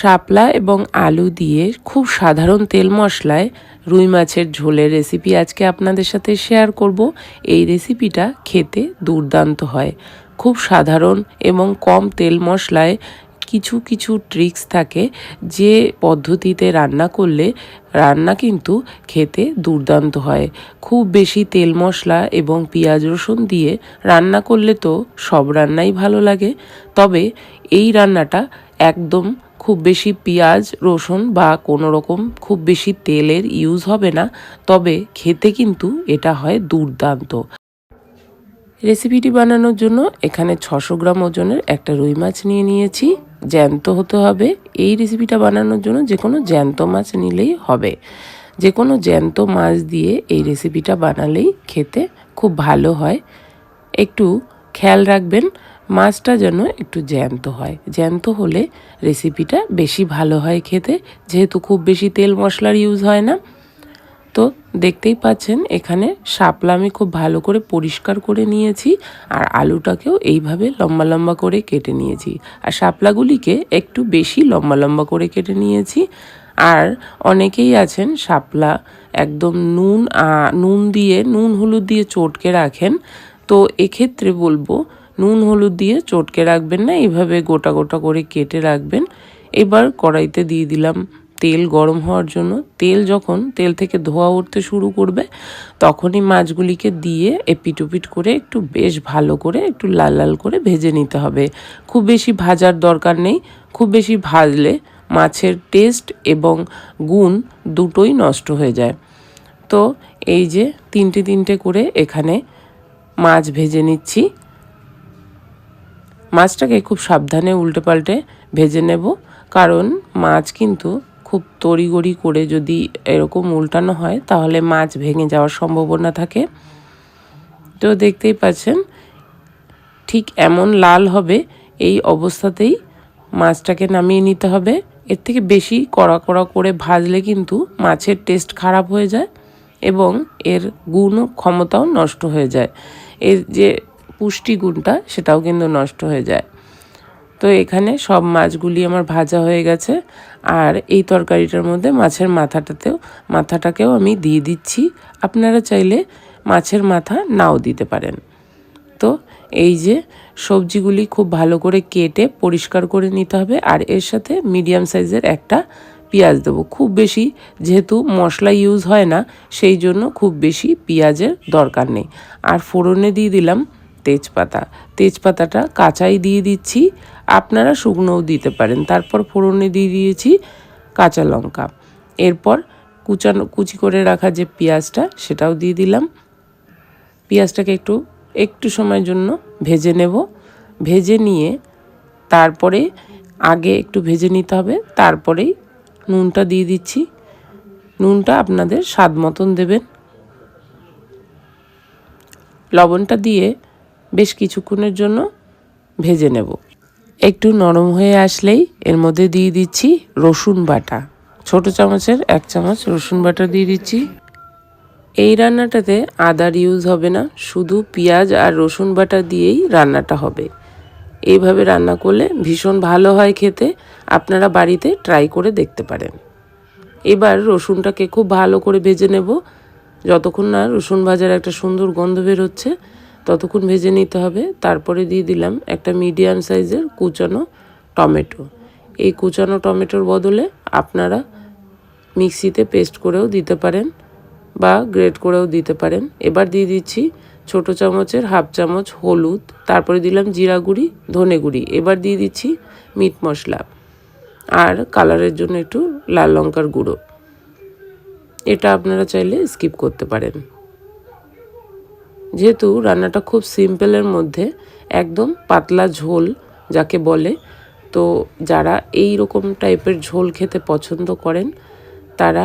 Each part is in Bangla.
শাপলা এবং আলু দিয়ে খুব সাধারণ তেল মশলায় রুই মাছের ঝোলের রেসিপি আজকে আপনাদের সাথে শেয়ার করব। এই রেসিপিটা খেতে দুর্দান্ত হয়। খুব সাধারণ এবং কম তেল মশলায় কিছু কিছু ট্রিক্স থাকে যে পদ্ধতিতে রান্না করলে রান্না কিন্তু খেতে দুর্দান্ত হয়। খুব বেশি তেল মশলা এবং পেঁয়াজ রসুন দিয়ে রান্না করলে তো সব রান্নাই ভালো লাগে। তবে এই রান্নাটা একদম খুব বেশি পেঁয়াজ, রসুন বা কোনো রকম খুব বেশি তেলের ইউজ হবে না, তবে খেতে কিন্তু এটা হয় দুর্দান্ত। রেসিপিটি বানানোর জন্য এখানে ছশো গ্রাম ওজনের একটা রুই মাছ নিয়ে নিয়েছি। জ্যান্ত হতে হবে। এই রেসিপিটা বানানোর জন্য যে কোনো জ্যান্ত মাছ নিলেই হবে। যে কোনো জ্যান্ত মাছ দিয়ে এই রেসিপিটা বানালেই খেতে খুব ভালো হয়। একটু খেয়াল রাখবেন মাছটা যেন একটু জ্যান্ত হয়। জ্যান্ত হলে রেসিপিটা বেশি ভালো হয় খেতে, যেহেতু খুব বেশি তেল মশলার ইউজ হয় না। তো দেখতেই পাচ্ছেন, এখানে শাপলা আমি খুব ভালো করে পরিষ্কার করে নিয়েছি আর আলুটাকেও এইভাবে লম্বা লম্বা করে কেটে নিয়েছি। আর শাপলাগুলিকে একটু বেশি লম্বা লম্বা করে কেটে নিয়েছি। আর অনেকেই আছেন শাপলা একদম নুন নুন দিয়ে, নুন হলুদ দিয়ে চটকে রাখেন। তো এক্ষেত্রে বলব নুন হলুদ দিয়ে চটকে রাখবেন না, এইভাবে গোটা গোটা করে কেটে রাখবেন। এবার কড়াইতে দিয়ে দিলাম তেল গরম হওয়ার জন্য। তেল যখন তেল থেকে ধোয়া উঠতে শুরু করবে, তখনই মাছগুলিকে দিয়ে এপিটুপিট করে একটু বেশ ভালো করে একটু লাল লাল করে ভেজে নিতে হবে। খুব বেশি ভাজার দরকার নেই, খুব বেশি ভাজলে মাছের টেস্ট এবং গুণ দুটোই নষ্ট হয়ে যায়। তো এই যে তিনটে তিনটে করে এখানে মাছ ভেজে নিচ্ছি। মাছটাকে খুব সাবধানে উল্টে পাল্টে ভেজে নেব। কারণ মাছ কিন্তু খুব তড়িগড়ি করে যদি এরকম উল্টানো হয়, তাহলে মাছ ভেঙে যাওয়ার সম্ভাবনা থাকে। তো দেখতেই পাচ্ছেন, ঠিক এমন লাল হবে, এই অবস্থাতেই মাছটাকে নামিয়ে নিতে হবে। এর থেকে বেশি কড়া কড়া করে ভাজলে কিন্তু মাছের টেস্ট খারাপ হয়ে যায় এবং এর গুণ ক্ষমতাও নষ্ট হয়ে যায়। এর যে পুষ্টিগুণটা সেটাও কিন্তু নষ্ট হয়ে যায়। তো এখানে সব মাছগুলি আমার ভাজা হয়ে গেছে আর এই তরকারিটার মধ্যে মাছের মাথাটাতেও, মাথাটাকেও আমি দিয়ে দিচ্ছি। আপনারা চাইলে মাছের মাথা নাও দিতে পারেন। তো এই যে সবজিগুলি খুব ভালো করে কেটে পরিষ্কার করে নিতে হবে আর এর সাথে মিডিয়াম সাইজের একটা পেঁয়াজ দেবো। খুব বেশি যেহেতু মশলা ইউজ হয় না, সেই জন্য খুব বেশি পেঁয়াজের দরকার নেই। আর ফোড়নে দিয়ে দিলাম তেজপাতা। তেজপাতাটা কাঁচাই দিয়ে দিচ্ছি। আপনারা শুকনোও দিতে পারেন। তারপর ফোড়নে দিয়ে দিয়েছি কাঁচা লঙ্কা। এরপর কুচানো, কুচি করে রাখা যে পেঁয়াজটা, সেটাও দিয়ে দিলাম। পেঁয়াজটাকে একটু একটু সময়ের জন্য ভেজে নেব। ভেজে নিয়ে তারপরে আগে একটু ভেজে নিতে হবে। তারপরেই নুনটা দিয়ে দিচ্ছি। নুনটা আপনাদের স্বাদ মতন দেবেন। লবণটা দিয়ে বেশ কিছুক্ষণের জন্য ভেজে নেব। একটু নরম হয়ে আসলেই এর মধ্যে দিয়ে দিচ্ছি রসুন বাটা। ছোট চামচের এক চামচ রসুন বাটা দিয়ে দিচ্ছি। এই রান্নাটাতে আদার ইউজ হবে না, শুধু পেঁয়াজ আর রসুন বাটা দিয়েই রান্নাটা হবে। এইভাবে রান্না করলে ভীষণ ভালো হয় খেতে, আপনারা বাড়িতে ট্রাই করে দেখতে পারেন। এবার রসুনটাকে খুব ভালো করে ভেজে নেব। যতক্ষণ না রসুন ভাজার একটা সুন্দর গন্ধ বেরোচ্ছে ততক্ষণ ভেজে নিতে হবে। তারপরে দিয়ে দিলাম একটা মিডিয়াম সাইজের কুচানো টমেটো। এই কুচানো টমেটোর বদলে আপনারা মিক্সিতে পেস্ট করেও দিতে পারেন বা গ্রেট করেও দিতে পারেন। এবার দিয়ে দিচ্ছি ছোট চামচের হাফ চামচ হলুদ, তারপরে দিলাম জিরা গুঁড়ি, ধনে গুঁড়ি। এবার দিয়ে দিচ্ছি মিট মশলা আর কালারের জন্য একটু লাল লঙ্কার গুঁড়ো। এটা আপনারা চাইলে স্কিপ করতে পারেন। যেহেতু রান্নাটা খুব সিম্পলের মধ্যে, একদম পাতলা ঝোল যাকে বলে, তো যারা এই রকম টাইপের ঝোল খেতে পছন্দ করেন, তারা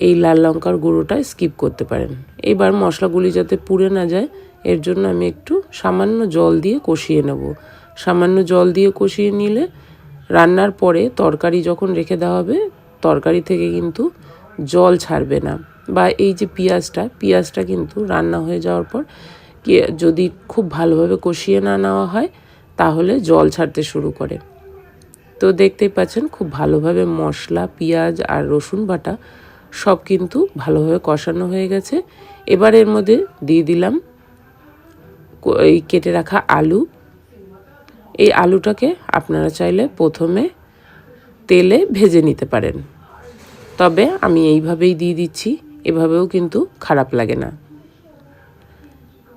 এই লাল লঙ্কার গুঁড়োটা স্কিপ করতে পারেন। এবার মশলাগুলি যাতে পুড়ে না যায়, এর জন্য আমি একটু সামান্য জল দিয়ে কষিয়ে নেব। সামান্য জল দিয়ে কষিয়ে নিলে রান্নার পরে তরকারি যখন রেখে দেওয়া হবে, তরকারি থেকে কিন্তু জল ছাড়বে না। বা এই যে পেঁয়াজটা পেঁয়াজটা কিন্তু রান্না হয়ে যাওয়ার পর যদি খুব ভালোভাবে কষিয়ে না নেওয়া হয়, তাহলে জল ছাড়তে শুরু করে। তো দেখতেই পাচ্ছেন খুব ভালোভাবে মশলা, পেঁয়াজ আর রসুন বাটা সব কিন্তু ভালোভাবে কষানো হয়ে গেছে। এবার এর মধ্যে দিয়ে দিলাম এই কেটে রাখা আলু। এই আলুটাকে আপনারা চাইলে প্রথমে তেলে ভেজে নিতে পারেন। তবে আমি এইভাবেই দিয়ে দিচ্ছি। এভাবেও কিন্তু খারাপ লাগে না।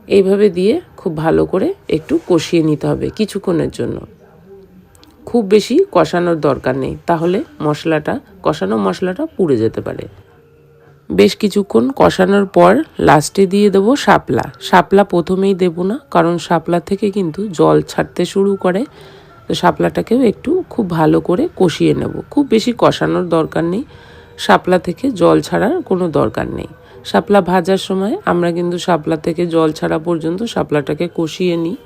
এইভাবে দিয়ে খুব ভালো করে একটু কষিয়ে নিতে হবে কিছুক্ষণের জন্য। খুব বেশি কষানোর দরকার নেই, তাহলে মশলাটা, কষানো মশলাটা পুড়ে যেতে পারে। বেশ কিছুক্ষণ কষানোর পর লাস্টে দিয়ে দেবো শাপলা। শাপলা প্রথমেই দেবো না, কারণ শাপলা থেকে কিন্তু জল ছাড়তে শুরু করে। তো শাপলাটাকেও একটু খুব ভালো করে কষিয়ে নেব। খুব বেশি কষানোর দরকার নেই। শাপলা থেকে জল ছাড়ার কোনো দরকার নেই। শাপলা ভাজার সময় আমরা কিন্তু শাপলা থেকে জল ছাড়া পর্যন্ত শাপলাটাকে কষিয়ে নিই।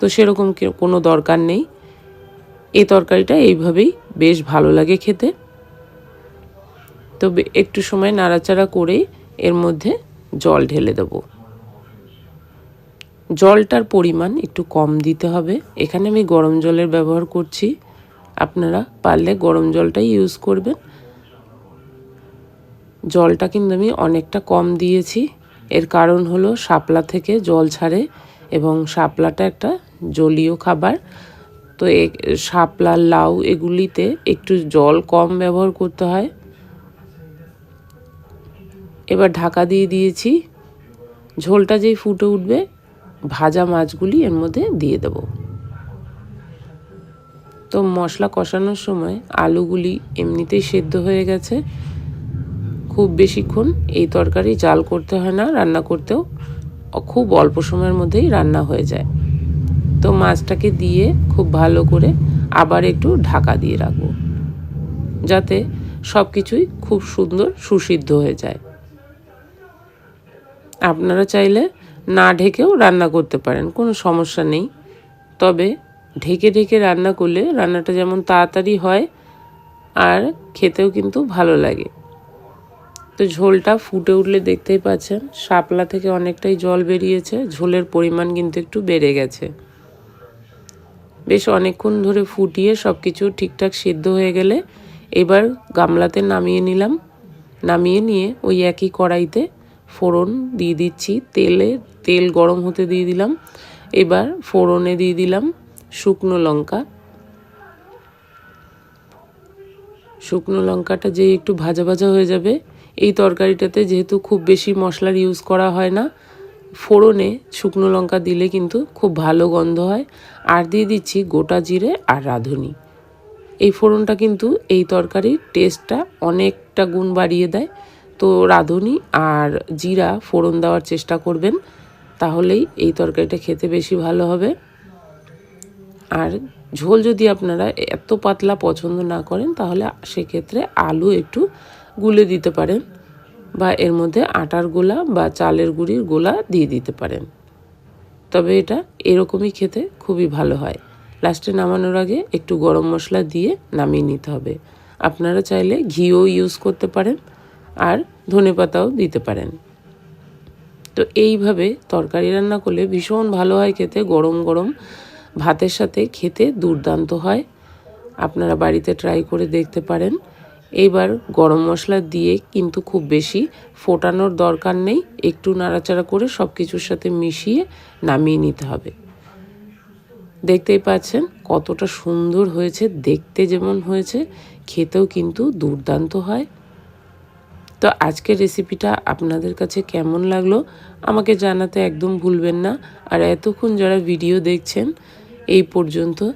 তো সেরকম কোনো দরকার নেই। এই তরকারিটা এইভাবেই বেশ ভালো লাগে খেতে। তো একটু সময় নাড়াচাড়া করেই এর মধ্যে জল ঢেলে দেব। জলটার পরিমাণ একটু কম দিতে হবে। এখানে আমি গরম জলের ব্যবহার করছি। আপনারা পারলে গরম জলটাই ইউজ করবেন। জলটা কিন্তু আমি অনেকটা কম দিয়েছি। এর কারণ হলো শাপলা থেকে জল ছাড়ে এবং শাপলাটা একটা জলীয় খাবার। তো এ, শাপলা, লাউ এগুলিতে একটু জল কম ব্যবহার করতে হয়। এবার ঢাকা দিয়ে দিয়েছি। ঝোলটা যেই ফুটে উঠবে, ভাজা মাছগুলি এর মধ্যে দিয়ে দেব। তো মশলা কষানোর সময় আলুগুলি এমনিতেই সেদ্ধ হয়ে গেছে। খুব বেশিক্ষণ এই তরকারি জাল করতে হয় না, রান্না করতেও খুব অল্প সময়ের মধ্যেই রান্না হয়ে যায়। তো মাছটাকে দিয়ে খুব ভালো করে আবার একটু ঢাকা দিয়ে রাখব, যাতে সব কিছুই খুব সুন্দর সুসিদ্ধ হয়ে যায়। আপনারা চাইলে না ঢেকেও রান্না করতে পারেন, কোনো সমস্যা নেই। তবে ঢেকে ঢেকে রান্না করলে রান্নাটা যেমন তাড়াতাড়ি হয়, আর খেতেও কিন্তু ভালো লাগে। তো ঝোলটা ফুটে উঠলে দেখতেই পাচ্ছেন, শাপলা থেকে অনেকটাই জল বেরিয়েছে, ঝোলের পরিমাণ কিন্তু একটু বেড়ে গেছে। বেশ অনেকক্ষণ ধরে ফুটিয়ে সব কিছু ঠিকঠাক সিদ্ধ হয়ে গেলে এবার গামলাতে নামিয়ে নিলাম। নামিয়ে নিয়ে ওই একই কড়াইতে ফোড়ন দিয়ে দিচ্ছি, তেলে, তেল গরম হতে দিয়ে দিলাম। এবার ফোড়নে দিয়ে দিলাম শুকনো লঙ্কা। শুকনো লঙ্কাটা যে একটু ভাজা ভাজা হয়ে যাবে এই তরকারিটাতে যেহেতু খুব বেশি মশলার ইউজ করা হয় না, ফোড়নে শুকনো লঙ্কা দিলে কিন্তু খুব ভালো গন্ধ হয়। আর দিয়ে দিচ্ছি গোটা জিরে আর রাঁধুনি। এই ফোড়নটা কিন্তু এই তরকারির টেস্টটা অনেকটা গুণ বাড়িয়ে দেয়। তো রাঁধুনি আর জিরা ফোড়ন দেওয়ার চেষ্টা করবেন, তাহলেই এই তরকারিটা খেতে বেশি ভালো হবে। আর ঝোল যদি আপনারা এত পাতলা পছন্দ না করেন, তাহলে সেক্ষেত্রে আলু একটু গুলে দিতে পারেন বা এর মধ্যে আটার গোলা বা চালের গুঁড়ির গোলা দিয়ে দিতে পারেন। তবে এটা এরকমই খেতে খুবই ভালো হয়। লাস্টে নামানোর আগে একটু গরম মশলা দিয়ে নামিয়ে নিতে হবে। আপনারা চাইলে ঘিও ইউজ করতে পারেন আর ধনে পাতাও দিতে পারেন। তো এইভাবে তরকারি রান্না করলে ভীষণ ভালো হয় খেতে, গরম গরম ভাতের সাথে খেতে দুর্দান্ত হয়। আপনারা বাড়িতে ট্রাই করে দেখতে পারেন। এইবার গরম মশলা দিয়ে কিন্তু খুব বেশি ফোটানোর দরকার নেই। একটু নাড়াচাড়া করে সব কিছুর সাথে মিশিয়ে নামিয়ে নিতে হবে। দেখতেই পাচ্ছেন কতটা সুন্দর হয়েছে, দেখতে যেমন হয়েছে, খেতেও কিন্তু দুর্দান্ত হয়। তো আজকের রেসিপিটা আপনাদের কাছে কেমন লাগল আমাকে জানাতে একদম ভুলবেন না। আর এতক্ষণ যারা ভিডিও দেখছেন, এই পর্যন্ত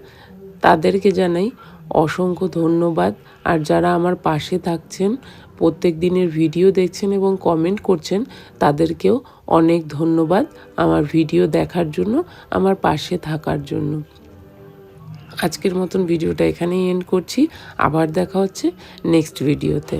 তাদেরকে জানাই অসংখ্য ধন্যবাদ। আর যারা আমার পাশে থাকছেন, প্রত্যেক দিনের ভিডিও দেখছেন এবং কমেন্ট করছেন, তাদেরকেও অনেক ধন্যবাদ আমার ভিডিও দেখার জন্য, আমার পাশে থাকার জন্য। আজকের মতন ভিডিওটা এখানেই এন্ড করছি। আবার দেখা হচ্ছে নেক্সট ভিডিওতে